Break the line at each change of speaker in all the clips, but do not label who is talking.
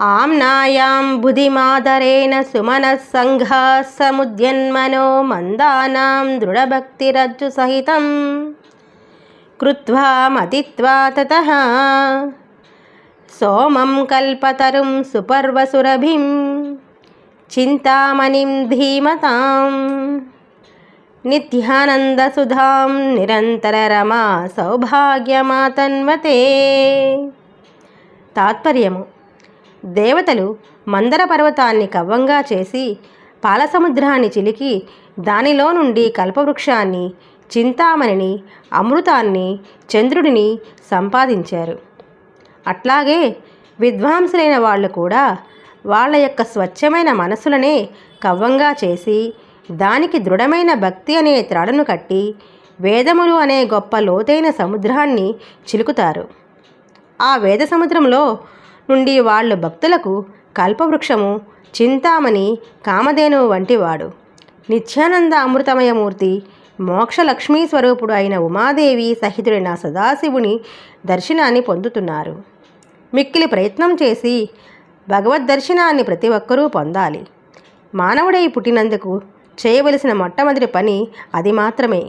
ఆమ్నాయాం బుధిమాదరేణ సుమనః సముద్యన్మనో మందానాం దృఢభక్తిరజ్జు సహితం. కృత్వా మతిత్వా తత. సోమం కల్పతరుం సుపర్వసురభిం. చింతామణిం ధీమతాం. నిత్యానందసుధాం నిరంతరరమా సౌభాగ్యమాతన్వతే. తాత్పర్యము. దేవతలు మందర పర్వతాన్ని కవ్వంగా చేసి పాలసముద్రాన్ని చిలికి దానిలో నుండి కల్పవృక్షాన్ని చింతామణిని అమృతాన్ని చంద్రుడిని సంపాదించారు. అట్లాగే విద్వాంసులైన వాళ్ళు కూడా వాళ్ళ యొక్క స్వచ్ఛమైన మనసులనే కవ్వంగా చేసి దానికి దృఢమైన భక్తి అనే త్రాడును కట్టి వేదములు అనే గొప్ప లోతైన సముద్రాన్ని చిలుకుతారు. ఆ వేద సముద్రంలో నుండి వాళ్ళు భక్తులకు కల్పవృక్షము చింతామణి కామధేనువు వంటివాడు. నిత్యానంద అమృతమయమూర్తి మోక్షలక్ష్మీ స్వరూపుడు అయిన ఉమాదేవి సహితుడైన సదాశివుని దర్శనాన్ని పొందుతున్నారు. మిక్కిలి ప్రయత్నం చేసి భగవద్ దర్శనాన్ని ప్రతి ఒక్కరూ పొందాలి. మానవుడై పుట్టినందుకు చేయవలసిన మొట్టమొదటి పని అది మాత్రమే.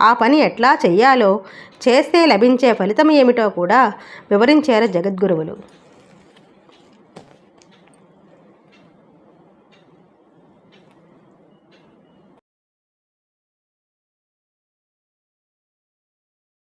ఆ పని ఎట్లా చేయాలో చేస్తే లభించే ఫలితం ఏమిటో కూడా వివరించారు జగద్గురువులు.